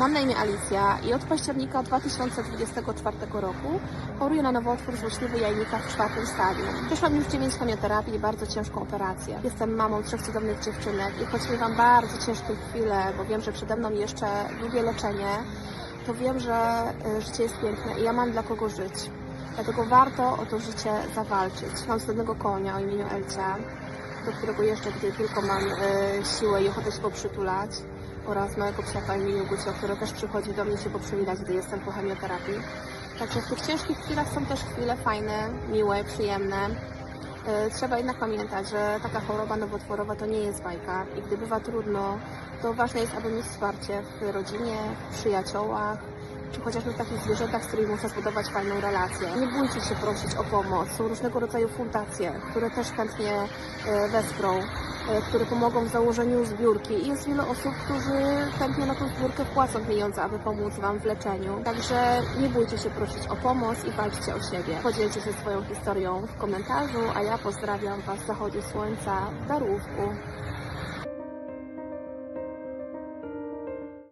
Mam na imię Alicja i od października 2024 roku choruję na nowotwór złośliwy jajnika w czwartym stadium. Przeszłam już 9 chemioterapii i bardzo ciężką operację. Jestem mamą trzech cudownych dziewczynek i choć miewam bardzo ciężkie chwile, bo wiem, że przede mną jeszcze długie leczenie, to wiem, że y, życie jest piękne i ja mam dla kogo żyć. Dlatego warto o to życie zawalczyć. Mam cudownego konia o imieniu Elcia, do którego jeszcze gdy tylko mam y, siłę i ochotę się poprzytulać oraz małego psiaka imieniu Gucio, który też przychodzi do mnie się poprzybilać, gdy jestem po chemioterapii. Także w tych ciężkich chwilach są też chwile fajne, miłe, przyjemne. E, Trzeba jednak pamiętać, że taka choroba nowotworowa to nie jest bajka i gdy bywa trudno, to ważne jest, aby mieć wsparcie w rodzinie, w przyjaciołach, czy chociażby w takich zwierzętach, z którymi można zbudować fajną relację. Nie bójcie się prosić o pomoc. Są różnego rodzaju fundacje, które też chętnie e, wesprą, e, które pomogą w założeniu zbiórki. I jest wiele osób, którzy chętnie na tą zbiórkę wpłacą pieniądze, aby pomóc Wam w leczeniu. Także nie bójcie się prosić o pomoc i walczcie o siebie. Podzielcie się swoją historią w komentarzu, a ja pozdrawiam Was w zachodzie słońca w Darłówku.